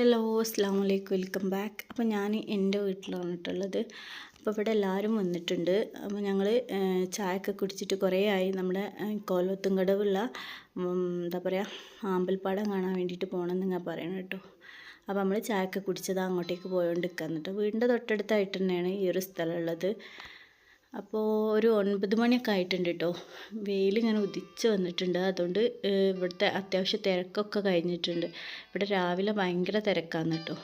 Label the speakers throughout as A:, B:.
A: Hello അസ്സാം വലൈക്കും welcome back. അപ്പോൾ ഞാൻ എന്റെ വീട്ടിൽ വന്നിട്ടുള്ളത് അപ്പോൾ ഇവിടെ എല്ലാവരും വന്നിട്ടുണ്ട്. അപ്പോൾ ഞങ്ങൾ ചായയൊക്കെ കുടിച്ചിട്ട് കുറേ ആയി. നമ്മുടെ കോലത്തുംകടവുള്ള എന്താ പറയുക ആമ്പൽപ്പാടം കാണാൻ വേണ്ടിയിട്ട് പോകണമെന്ന് ഞാൻ പറയണം കേട്ടോ. അപ്പോൾ നമ്മൾ ചായയൊക്കെ കുടിച്ചത് അങ്ങോട്ടേക്ക് പോയോണ്ടിരിക്കാൻ കേട്ടോ വീടിന്റെ തൊട്ടടുത്തായിട്ട് തന്നെയാണ് ഈ ഒരു സ്ഥലം ഉള്ളത്. അപ്പോൾ ഒരു ഒൻപത് മണിയൊക്കെ ആയിട്ടുണ്ട് കേട്ടോ വെയിലിങ്ങനെ ഉദിച്ച് വന്നിട്ടുണ്ട്. അതുകൊണ്ട് ഇവിടുത്തെ അത്യാവശ്യ തിരക്കൊക്കെ കഴിഞ്ഞിട്ടുണ്ട്. ഇവിടെ രാവിലെ ഭയങ്കര തിരക്കാണ് കേട്ടോ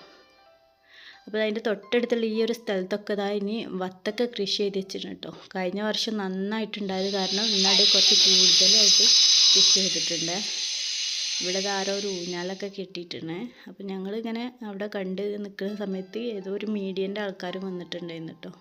A: അപ്പോൾ അതിന്റെ തൊട്ടടുത്തുള്ള ഈ ഒരു സ്ഥലത്തൊക്കെ ഇതാ ഇനി വത്തൊക്കെ കൃഷി ചെയ്ത് വെച്ചിട്ടുണ്ട് കേട്ടോ കഴിഞ്ഞ വർഷം നന്നായിട്ടുണ്ടായത് കാരണം ഇന്നാട് കുറച്ച് കൂടുതലായിട്ട് കൃഷി ചെയ്തിട്ടുണ്ട്. ഇവിടെ ധാരോ ഒരു ഊഞ്ഞാലൊക്കെ കെട്ടിയിട്ടുണ്ട്. അപ്പോൾ ഞങ്ങളിങ്ങനെ അവിടെ കണ്ട് നിൽക്കുന്ന സമയത്ത് ഏതോ ഒരു മീഡിയന്റെ ആൾക്കാർ വന്നിട്ടുണ്ടായിരുന്നു കേട്ടോ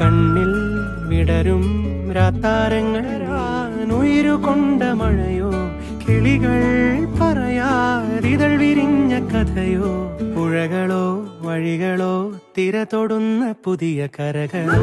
B: കണ്ണിൽ വിടരും രാത്താരങ്ങൾ ഉയരുകൊണ്ട മഴയോ കിളികൾ പറയാതിതൾ വിരിഞ്ഞ കഥയോ പുഴകളോ വഴികളോ തിര തൊടുന്ന പുതിയ കരകളോ.